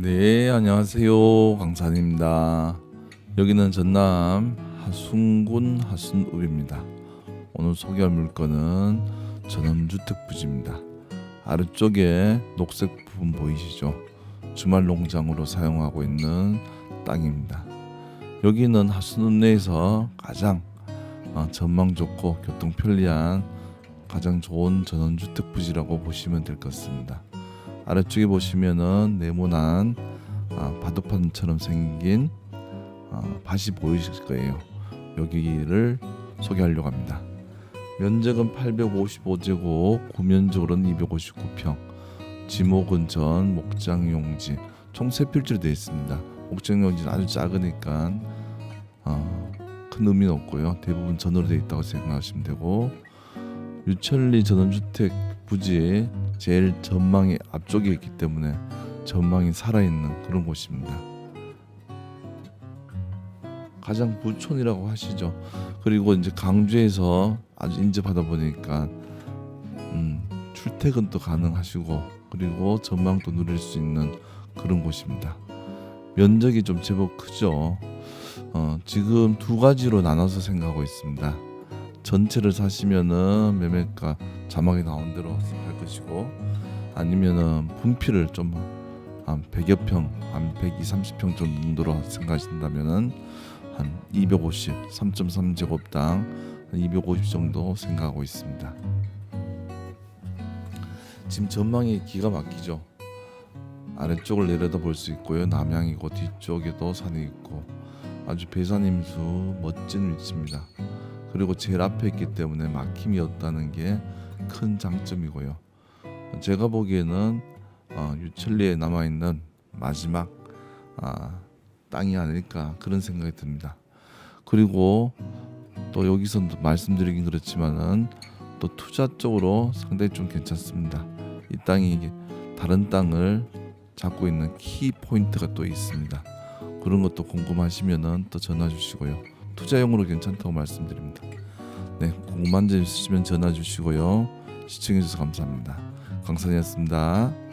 네, 안녕하세요. 강산입니다. 여기는 전남 하순군 하순읍입니다. 오늘 소개할 물건은 전원주택 부지입니다. 아래쪽에 녹색 부분 보이시죠? 주말 농장으로 사용하고 있는 땅입니다. 여기는 하순읍 내에서 가장 어, 전망 좋고 교통 편리한 가장 좋은 전원주택 부지라고 보시면 될 것 같습니다. 아래쪽에 보시면은 네모난 아, 바둑판처럼 생긴 아, 밭이 보이실 거예요. 여기를 소개하려고 합니다. 면적은 855제곱, 구면적으로는 259평, 지목은 전, 목장용지, 총 세 필지로 되어 있습니다. 목장용지는 아주 작으니까 어, 큰 의미는 없고요. 대부분 전으로 되어 있다고 생각하시면 되고 유천리 전원주택 부지 제일 전망이 앞쪽에 있기 때문에 전망이 살아있는 그런 곳입니다. 가장 부촌이라고 하시죠. 그리고 이제 강주에서 아주 인접하다 보니까 음, 출퇴근도 가능하시고 그리고 전망도 누릴 수 있는 그런 곳입니다. 면적이 좀 제법 크죠. 어, 지금 두 가지로 나눠서 생각하고 있습니다. 전체를 사시면은 매매가 자막에 나온 대로 할 것이고 아니면은 분필을 좀 한 100여 평, 한 120, 30평 정도로 생각하신다면은 한 250, 3.3제곱당 한250 정도 생각하고 있습니다. 지금 전망이 기가 막히죠. 아래쪽을 내려다 볼 수 있고요. 남향이고 뒤쪽에도 산이 있고 아주 배산임수 멋진 위치입니다. 그리고 제일 앞에 있기 때문에 막힘이 없다는 게 큰 장점이고요. 제가 보기에는 어, 유천리에 남아 있는 마지막 아, 땅이 아닐까 그런 생각이 듭니다. 그리고 또 여기서 말씀드리긴 그렇지만은 또 투자 쪽으로 상당히 좀 괜찮습니다. 이 땅이 다른 땅을 잡고 있는 키 포인트가 또 있습니다. 그런 것도 궁금하시면은 또 전화 주시고요. 투자용으로 괜찮다고 말씀드립니다. 네, 궁금한 점 있으시면 전화 주시고요. 시청해 주셔서 감사합니다. 강산이었습니다.